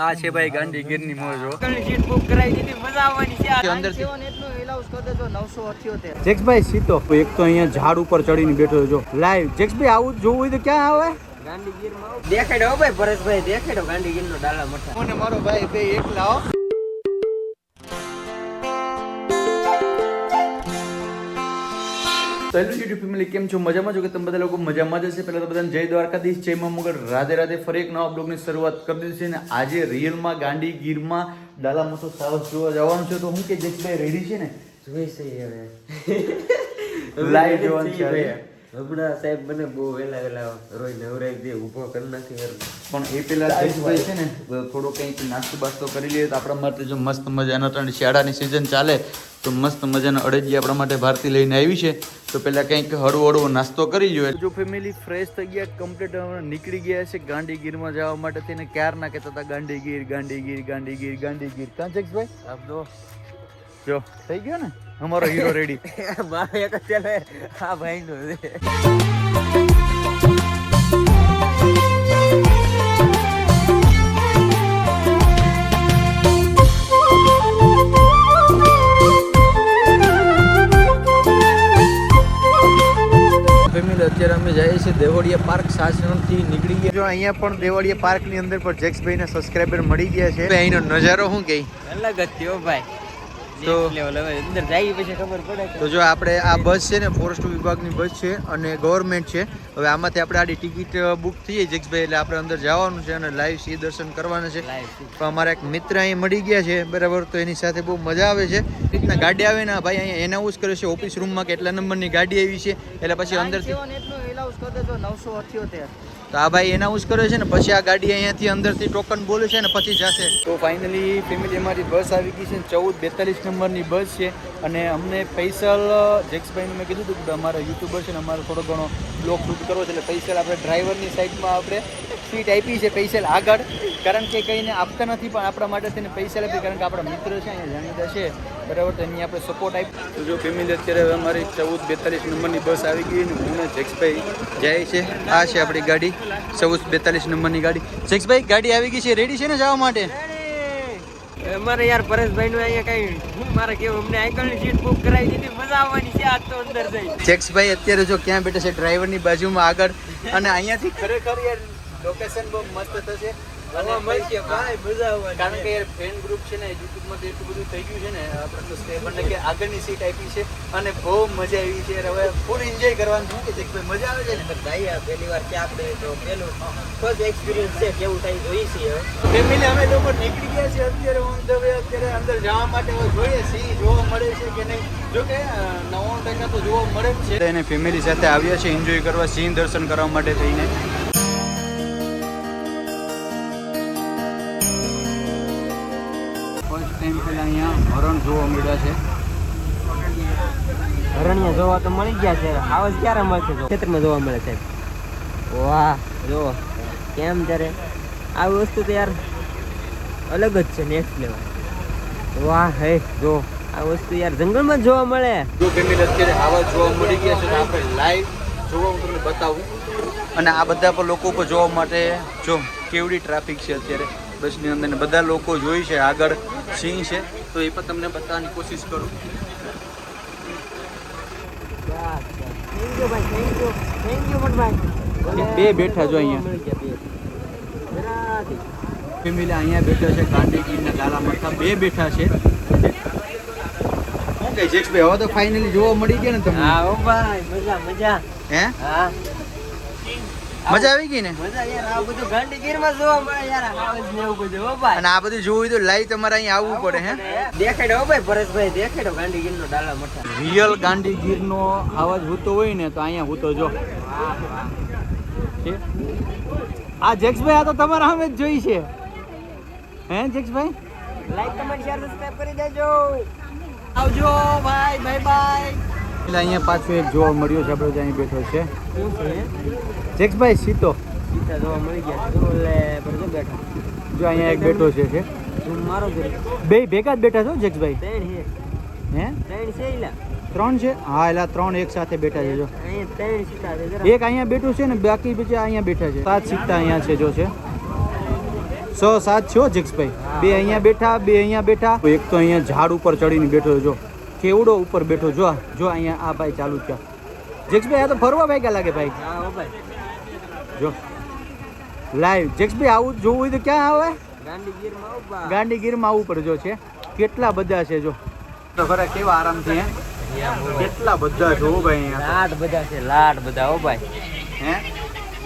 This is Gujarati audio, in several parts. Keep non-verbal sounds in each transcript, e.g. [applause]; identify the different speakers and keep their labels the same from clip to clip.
Speaker 1: આ છે ભાઈ ગાંધી ગીરની મોજો
Speaker 2: સીટ બુક કરાવી દીધી મજા આવવાની છે. આ એટલું એલાઉસ કરી દેજો નવસો અઠ્યોતેર.
Speaker 1: જેક્સભાઈ સીતો એક તો અહીંયા ઝાડ ઉપર ચડીને બેઠો છો જો. લાઈવ જેક્સભાઈ આવું જ જોવું હોય તો ક્યાં આવે?
Speaker 2: ગાંધી ગીરમાં આવો. દેખાડો ભાઈ ભરતભાઈ દેખાડો ગાંધી ગીરનો ડાલા મઠા
Speaker 1: મને મારો ભાઈ બે એકલા હેલો યુટ્યુબ ફેમિલી કેમ છો? મજામાં છો કે તમે બધા લોકો મજામાં જ હશે? પહેલા તો બધાને જય દ્વારકાધીશ જય મા મુગલ રાધે રાધે ફરી એક નવા બ્લોગની શરૂઆત કરી દીધી છે અને આજે રિયલમાં ગાંડી ગીરમાં ડાલા મોટો સાવસ જોવા જવાનું છે. તો હું કે જેક્સભાઈ રેડી છે ને?
Speaker 2: જોઈ છે હવે. [laughs]
Speaker 1: લાઈવ જોવાનું છે
Speaker 2: હમણાં સાહેબ મને બહુ વેલા વહેલા રોઈ નવરાઈ દે ઊભો કરી નાખી.
Speaker 1: પણ એ પેલા જયેશભાઈ છે ને થોડો કંઈક નાસ્તો બાસ્તો કરી લઈએ તો આપણા માટે જો મસ્ત મજાના ત્રણ શિયાળાની સિઝન ચાલે તો મસ્ત મજાના અડેજી આપણા માટે ભારતી લઈને આવી છે. તો પેલા કંઈક હળવો હળવો નાસ્તો કરી જોઈએ જો ફેમિલી ફ્રેશ થઈ ગયા કમ્પ્લીટ નીકળી ગયા છે ગાંધીગીરમાં જવા માટે. તેને ક્યાર ના કહેતા હતા? ગાંધીગીર ગાંધીગીર ગાંધીગીર ગાંધીગીર. કાંચકભાઈ
Speaker 2: આમ તો
Speaker 1: જો થઈ ગયો ને? અમારો હીરો રેડી [laughs]
Speaker 2: મારે એક અત્યારે આ ભાઈનો છે.
Speaker 1: દેવળિયા પાર્ક સાસણથી નીકળી ગયા જો અહીંયા પણ દેવળિયા પાર્કની અંદર પણ જેક્સભાઈને સબસ્ક્રાઇબર મળી ગયા છે. અહીંનો નજારો શું કહી
Speaker 2: અલગ જ થયો ભાઈ
Speaker 1: તો-
Speaker 2: Next level. હવે અંદર જાય પછી ખબર પડે
Speaker 1: તો જો આપણે આ બસ છે ને ફોરેસ્ટ વિભાગની બસ છે અને ગવર્મેન્ટ છે. હવે આમાંથી આપણે આડી ટિકિટ બુક થઈ જાય જેક્સભાઈ એટલે આપણે અંદર જવાનું છે અને લાઈવ સી દર્શન કરવાના છે. તો અમારા એક મિત્ર અહીં મળી ગયા છે બરાબર? તો એની સાથે બહુ મજા આવે છે. રીતના ગાડી આવે ને ભાઈ અહીંયા એનાઉન્સ કરે છે ઓફિસ રૂમમાં કેટલા નંબરની ગાડી આવી છે એટલે પછી અંદરથી
Speaker 2: કરી દેજો નવસો અઠ્યોતેર.
Speaker 1: તો આ ભાઈ એનાઉન્સ કર્યો છે ને પછી આ ગાડી અહીંયાથી અંદરથી ટોકન બોલે છે ને પછી જશે. તો ફાઇનલી ફેમિલી અમારી બસ આવી ગઈ છે ચૌદ બેતાલીસ નંબરની બસ છે. અને અમને પૈસલ જેક્સભાઈને મેં કીધું હતું કે અમારા યુટ્યુબર છે ને અમારો થોડો ઘણો બ્લોક શૂટ કરવો છે. એટલે પૈસલ આપણે ડ્રાઈવરની સાઈડમાં આપણે સીટ આપી છે પૈસા આગળ. કારણ કે કંઈને આપતા નથી પણ આપણા માટે તેને પૈસા આપી કારણ કે આપણા મિત્ર છે અહીંયા જાણીતા છે. બરાબર તો એની આપણે સપોર્ટ આપી તો જો ફેમિલી અત્યારે હવે અમારી ચૌદ બેતાલીસ નંબરની બસ આવી ગઈ ને હું ને જેક્સભાઈ જાય છે. આ છે આપણી ગાડી ચૌદ બેતાલીસ નંબરની ગાડી. જેક્સભાઈ ગાડી આવી ગઈ છે. રેડી છે ને જવા માટે?
Speaker 2: અમારે યાર પરેશભાઈ નું અહીંયા કઈ હું મારે કેવું અમને આગળની સીટ બુક કરાવી દીધી મજા આવવાની છે આજ તો અંદર જઈ
Speaker 1: જેક્સભાઈ અત્યારે જો ક્યાં બેઠા છે ડ્રાઈવરની બાજુમાં આગળ. અને અહીંયાથી ખરેખર યાર લોકેશન બહુ મસ્ત થશે. અને કારણ કે યાર ફ્રેન્ડ ગ્રુપ છે ને યુટ્યુબમાં તો એટલું બધું થઈ ગયું છે ને આપણે તો સ્ટેબલને કે આગળની સીટ આપી છે અને બહુ મજા આવી છે. હવે ફૂલ એન્જોય કરવાનું છે? કે ભાઈ મજા આવે છે ને?
Speaker 2: ભાઈ આ પહેલી વાર ક્યાં આપણે તો પેલું ફર્સ્ટ એક્સપિરિયન્સ છે કેવું થાય જોઈએ છીએ હવે.
Speaker 1: ફેમિલી અમે લોકો નીકળી ગયા છે અત્યારે ઓન ધ વે અત્યારે અંદર જવા માટે જોઈએ છીએ જોવા મળે છે કે નહીં. જો કે નવ્વાણું ટકા તો જોવા મળે જ છે. એને ફેમિલી સાથે આવ્યા છે એન્જોય કરવા સિંહ દર્શન કરવા માટે થઈને. ટાઈમ પહેલા અહીંયા હરણ જોવા મળ્યા છે.
Speaker 2: હરણિયા જોવા તો મળી ગયા છે. આવાજ ક્યારે મળશે જો ક્ષેત્રમાં જોવા મળે છે. વાહ જો કેમ ત્યારે? આવી વસ્તુ તો યાર અલગ જ છે નેક્સ્ટ લેવલ વાહ હે જો આ વસ્તુ યાર જંગલમાં જ જોવા મળે.
Speaker 1: જો ફેમિલી અત્યારે આવા જોવા મળી ગયા છે આપણે લાઈવ જોવા હું તમને બતાવું. અને આ બધા પણ લોકો પર જોવા માટે જો કેવડી ટ્રાફિક છે અત્યારે. બસની અંદર ને બધા લોકો જોઈ છે આગળ. સિંહ છે તો એ પણ તમને બતાવવાની કોશિશ કરું.
Speaker 2: થેન્ક યુ ભાઈ થેન્ક યુ થેન્ક યુ ભાઈ
Speaker 1: બે બેઠા જો અહીંયા. ફેમિલી અહીંયા બેઠા છે ગાંધીગીરના ગાલા મથા બે બેઠા છે. શું કહે જેક્સભાઈ હવે તો ફાઇનલી જોવા મળી ગયા ને તમને.
Speaker 2: હા ઓ ભાઈ મજા મજા.
Speaker 1: હે?
Speaker 2: હા.
Speaker 1: મજા આવી ગઈ ને?
Speaker 2: ને
Speaker 1: અને આ બધું જોવું તો લાઈવ તમારે અહીંયા આવવું પડે હે?
Speaker 2: દેખાડો ભાઈ પરેશભાઈ દેખાડો ગાંધીગીરનો ડાલા મોટા.
Speaker 1: રિયલ ગાંધીગીરનો આવાજ હોતો હોય ને તો અહીંયા હોતો જો. આ જેક્સભાઈ આ તો તમારા સામે જ જોઈ છે. હે જેક્સભાઈ?
Speaker 2: લાઈક કમેન્ટ શેર સબસ્ક્રાઇબ કરી દેજો. આવજો ભાઈ બાય બાય
Speaker 1: એટલે અહીંયા પાછું એક જોવા મળ્યો છે આપણે અહીં બેઠો છે. જેક્સભાઈ સીતો.
Speaker 2: સીતા જોવા મળી ગયા જો બેઠા.
Speaker 1: જો અહીંયા એક બેઠો છે છે.
Speaker 2: મારો
Speaker 1: બે ભેગા જ બેઠા છો જેક્સભાઈ હે?
Speaker 2: ત્રણ છે એલા
Speaker 1: ત્રણ છે? હા એલા ત્રણ એક સાથે બેઠા છે જો.
Speaker 2: અહીંયા સીતા
Speaker 1: એક અહીંયા બેઠું છે ને બાકી બીજા અહીંયા બેઠા છે. સાત સીટા અહીંયા છે જો છે. સો સાત છો જક્ષભાઈ બે અહીંયા બેઠા બે અહીંયા બેઠા. એક તો અહીંયા ઝાડ ઉપર ચડીને બેઠો જો. કેવડો ઉપર બેઠો જો જો અહીંયા આ ભાઈ ચાલુ થયા. જેક્સભાઈ આ તો ફરવા લાગે ભાઈ.
Speaker 2: હા હો ભાઈ.
Speaker 1: જો. લાઈવ જેક્સભાઈ આવું જોવું હોય તો ક્યાં આવે?
Speaker 2: ગાંડી ગીરમાં ઊભા
Speaker 1: ગાંધીગીરમાં આવવું પડે જો છે. કેટલા બધા છે જો. તો ખરા કેવા આરામથી હે? કેટલા બધા છો ભાઈ અહીંયા
Speaker 2: લાટ બધા છે લાટ બધા હો ભાઈ.
Speaker 1: હે?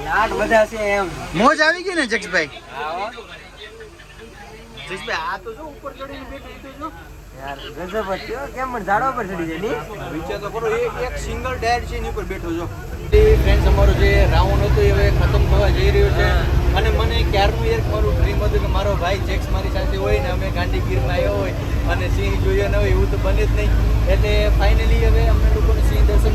Speaker 2: લાટ બધા છે એમ.
Speaker 1: મોજ આવી ગઈ ને જક્ષભાઈ
Speaker 2: હા
Speaker 1: જક્ષભાઈ આ તો જો ઉપર ચડીને બેઠો તો જો.
Speaker 2: ગજબ જ. કેમ પણ ઝાડવા પર ચડી જાય ની?
Speaker 1: વિચાર તો કરો એક એક સિંગલ ટાયર છે એની ઉપર બેઠો છો. તે ફ્રેન્ડ અમારો જે રાઉન્ડ હતો એ હવે ખતમ થવા જઈ રહ્યો છે. અને મને ક્યારનું એક મારું ડ્રીમ હતું કે મારો ભાઈ જેક્સ મારી સાથે હોય ને અમે ગાંધીગીરમાં આવ્યો હોય અને સિંહ જોઈએ ન હોય એવું તો બને જ નહીં. એટલે ફાઇનલી હવે અમને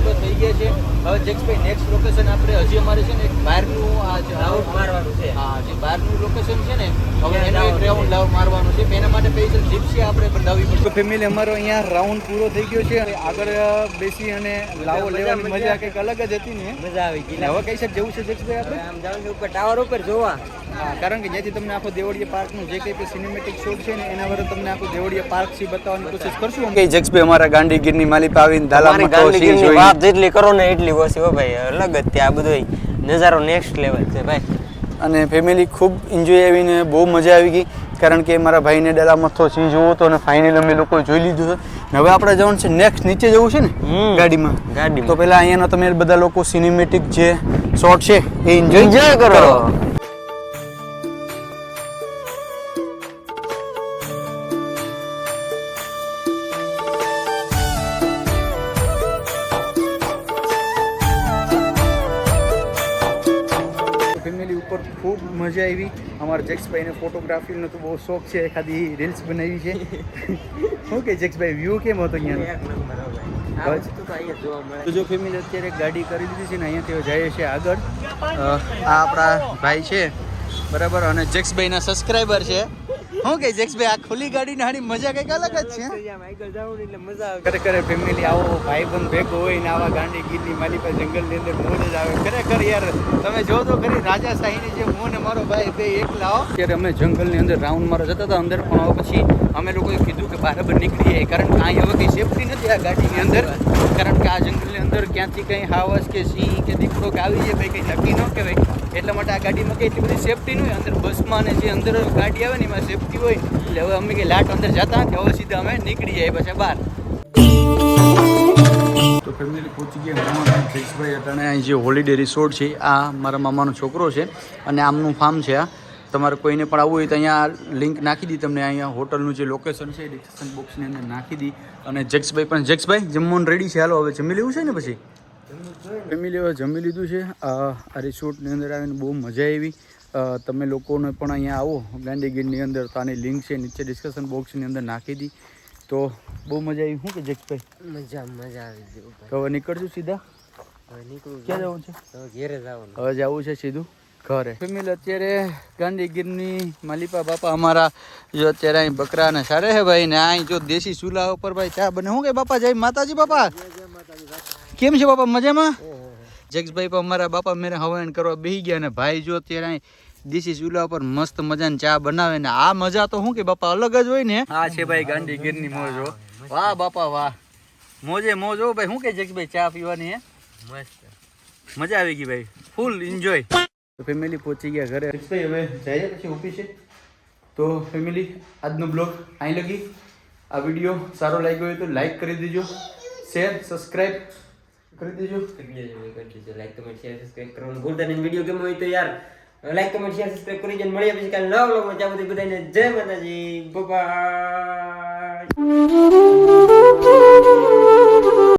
Speaker 1: તો થઈ ગયા છે. હવે જેક્સભાઈ નેક્સ્ટ લોકેશન આપણે હજી અમારે છે ને એક બહારનું આ જે
Speaker 2: રાઉન્ડ મારવાનું છે.
Speaker 1: હા જે બહારનું લોકેશન છે ને હવે એનો એક રાઉન્ડ લાવ મારવાનું છે. એના માટે સ્પેશિયલ જીપ્સી આપણે બનાવવી પડશે. ફેમિલી અમારો અહીંયા રાઉન્ડ પૂરો થઈ ગયો છે અને આગળ બેસી અને લાવો લેવાની
Speaker 2: મજા.
Speaker 1: કંઈક અલગ જ હતી ને.
Speaker 2: મજા આવી ગઈ.
Speaker 1: હવે કઈ સાહેબ જવું છે જક્ષભાઈ આપણે?
Speaker 2: આમ જવાનું ઉપર ટાવર ઉપર જોવા.
Speaker 1: હા કારણ કે જ્યાંથી તમને આખો દેવળિયા પાર્કનું જે કંઈ સિનેમેટિક શોટ છે ને એના વડે તમને આખો દેવળિયા પાર્ક સી બતાવવાની કોશિશ કરશું કે જક્ષભાઈ અમારા ગાંધીગીરની માલિક આવીને
Speaker 2: તમારી ગાંધીગીરની વાત જેટલી કરો ને એટલી ઓછી હો ભાઈ. અલગ જ ત્યાં બધું નજારો નેક્સ્ટ લેવલ છે ભાઈ.
Speaker 1: અને ફેમિલી ખૂબ એન્જોય આવીને બહુ મજા આવી ગઈ. કારણ કે મારા ભાઈને ડેલા મથો સિંહ જોવો હતો અને ફાઇનલ અમે લોકો જોઈ લીધું છે. હવે આપણે જવાનું છે નેક્સ્ટ નીચે જવું છે ને. ગાડીમાં.
Speaker 2: ગાડી
Speaker 1: તો પહેલાં અહીંયાના તમે બધા લોકો સિનેમેટિક જે શોટ છે એ એન્જોય
Speaker 2: એન્જોય કરો.
Speaker 1: ખૂબ મજા આવી. અમારા જેક્સભાઈને ફોટોગ્રાફીનો તો બહુ શોખ છે એખાદી રીલ્સ બનાવી છે. [laughs] શું કે જેક્સભાઈ વ્યૂ કેમ હતો અહીંયા
Speaker 2: તો
Speaker 1: જો ફેમિલી અત્યારે ગાડી કરી દીધી છે ને અહીંયા તેઓ જાય છે આગળ. આ આપણા ભાઈ છે બરાબર અને જેક્સભાઈના સબસ્ક્રાઈબર છે. શું કે જેક્સભાઈ આ ખુલ્લી ગાડીની હારી મજા કંઈક અલગ જ છે.
Speaker 2: ને એટલે મજા આવે
Speaker 1: ખરેખર ફેમિલી આવો ભાઈ બંધ ભેગો હોય ને આવા ગાંડી ગીરની માલિકા જંગલની અંદર મોજ જ આવે. ખરેખર યાર, તમે જો તો ખરી, રાજા શાહીની જે હું ને મારો ભાઈ બે એકલા હો. ત્યારે અમે જંગલની અંદર રાઉન્ડ મારો જતા હતા, અંદર પણ હવે પછી અમે લોકોએ કીધું કે બહાર નીકળી જાય કારણ કે અહીં હવે કઈ સેફટી નથી આ ગાડીની અંદર. કારણ કે આ જંગલની અંદર ક્યાંથી કંઈ હાવસ કે સિંહ કે દીપડો કે આવી જાય, ભાઈ કંઈ નક્કી ન કહેવાય. એટલા માટે આ ગાડીમાં કંઈ એટલી બધી સેફટી નહીં અંદર બસમાં ને જે અંદર ગાડી આવે ને એમાં સેફટી હોય. એટલે હવે અમે કંઈ લાટ અંદર જતા નથી. હવે સીધા અમે નીકળી જાય પછી બહાર. ફેમિલી પહોંચી ગયા અને અટાણે અહીં જે હોલિડે રિસોર્ટ છે, આ મારા મામાનો છોકરો છે અને આમનું ફાર્મ છે આ. તમારે કોઈને પણ આવવું હોય તો અહીંયા લિંક નાખી દી તમને. અહીંયા હોટલનું જે લોકેશન છે ડિસ્ક્રિપ્શન બોક્સની અંદર નાખી દી. અને જેક્સભાઈ પણ જેક્સભાઈ જમવાનું રેડી છે? હાલો, હવે જમી લેવું છે ને પછી? ફેમિલી હવે જમી લીધું છે. આ રિસોર્ટની અંદર આવીને બહુ મજા આવી. તમે લોકોને પણ અહીંયા આવો. ગાંધીગીરની અંદર તો આની લિંક છે નીચે ડિસ્કશન બોક્સની અંદર નાખી દી. તો બહુ મજા આવી. શું કે જગભાઈ
Speaker 2: મજા મજા આવી ગઈ
Speaker 1: હવે નીકળશું સીધા. ક્યાં જવું છે?
Speaker 2: ઘેરે જવાનું.
Speaker 1: હવે જવું છે સીધું ઘરે. ફેમિલી અત્યારે ગાંધીગીરની માલિપા બાપા અમારા જો અત્યારે અહીં બકરા ને સારે હે ભાઈ ને અહીં જો દેશી ચૂલા ઉપર ભાઈ ચા બને. શું કે બાપા જય માતાજી બાપા? કેમ છે બાપા? મજામાં? જગસભાઈ પણ અમારા બાપા મેરે હવાન કરવા બેસી ગયા ને ભાઈ જો અત્યારે અહીં દેશી ચૂલા ઉપર મસ્ત મજાની ચા બનાવે ને આ મજા તો શું કે બાપા અલગ જ હોય ને? આ છે ભાઈ ગાંધીગીરની મોજ હો. વાહ બાપા વાહ. મોજે મોજ હો ભાઈ. શું કે જગસભાઈ ચા પીવાની હે?
Speaker 2: મસ્ત.
Speaker 1: મજા આવી ગઈ ભાઈ. ફૂલ એન્જોય તો ફેમિલી પહોંચી ગયા ઘરે. ભાઈ હવે જઈએ પછી ઓફિસે તો ફેમિલી આજનો બ્લોગ અહીં લગી. આ વીડિયો સારો લાગ્યો હોય તો લાઈક કરી દેજો. શેર સબસ્ક્રાઈબ કરી દેજો.
Speaker 2: કરી દેજો લાઈક કમેન્ટ શેર સબસ્ક્રાઇબ કરવાનું ભૂલતા નહીં. વીડિયો ગમ્યો હોય તો યાર લાઈક કમેન્ટ શેર સબસ્ક્રાઇબ કરી દેજો મળીએ પછી કાલે નવા વ્લોગમાં ત્યાં બધી બધાને જય માતાજી. બાય